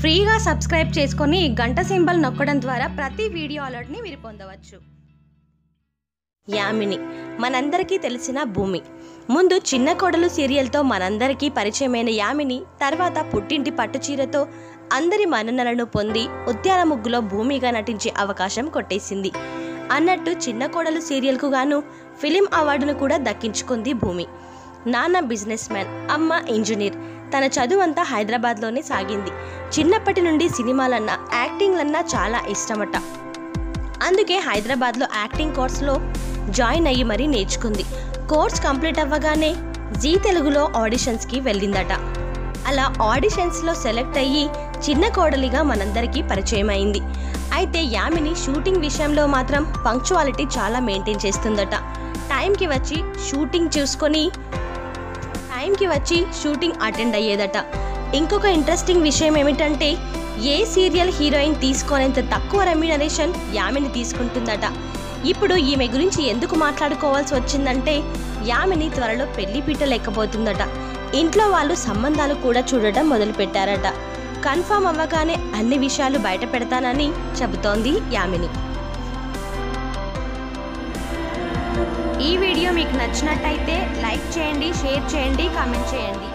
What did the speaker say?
ఫ్రీగా సబ్స్క్రైబ్ చేసుకొని గంట సింబల్ నొక్కడం ద్వారా ప్రతి వీడియో అలర్ట్ని మీరు పొందవచ్చు. యామిని మనందరికీ తెలిసిన భూమి. ముందు చిన్న కోడలు సీరియల్తో మనందరికీ పరిచయమైన యామిని తర్వాత పుట్టింటి పట్టుచీరతో అందరి మన్ననలను పొంది ఉద్యాన ముగ్గులో భూమిగా నటించే అవకాశం కొట్టేసింది. అన్నట్టు చిన్న కోడలు సీరియల్కు గాను ఫిలిం అవార్డును కూడా దక్కించుకుంది భూమి. నాన్న బిజినెస్ మ్యాన్ అమ్మ ఇంజనీర్. తన చదువంతా హైదరాబాద్లోనే సాగింది. చిన్నప్పటి నుండి సినిమాలన్నా యాక్టింగ్లన్నా చాలా ఇష్టమట. అందుకే హైదరాబాద్లో యాక్టింగ్ కోర్స్లో జాయిన్ అయ్యి మరీ నేర్చుకుంది. కోర్స్ కంప్లీట్ అవ్వగానే జీ తెలుగులో ఆడిషన్స్కి వెళ్ళిందట. అలా ఆడిషన్స్లో సెలెక్ట్ అయ్యి చిన్న కోడలిగా మనందరికీ పరిచయం అయింది అయితే యామిని షూటింగ్ విషయంలో మాత్రం పంక్చువాలిటీ చాలా మెయింటైన్ చేస్తుందట. టైంకి వచ్చి షూటింగ్ చూసుకొని టైంకి వచ్చి షూటింగ్ అటెండ్ అయ్యేదట. ఇంకొక ఇంట్రెస్టింగ్ విషయం ఏమిటంటే ఏ సీరియల్ హీరోయిన్ తీసుకోనేంత తక్కువ రెమ్యునరేషన్ యామిని తీసుకుంటుందట. ఇప్పుడు ఈమె గురించి ఎందుకు మాట్లాడుకోవాల్సి వచ్చిందంటే యామిని త్వరలో పెళ్ళి పీట లేకపోతుందట. ఇంట్లో వాళ్ళు సంబంధాలు కూడా చూడటం మొదలుపెట్టారట. కన్ఫామ్ అవ్వగానే అన్ని విషయాలు బయట పెడతానని చెబుతోంది యామిని. ఈ వీడియో మీకు నచ్చినట్టయితే లైక్ చేయండి షేర్ చేయండి కామెంట్ చేయండి.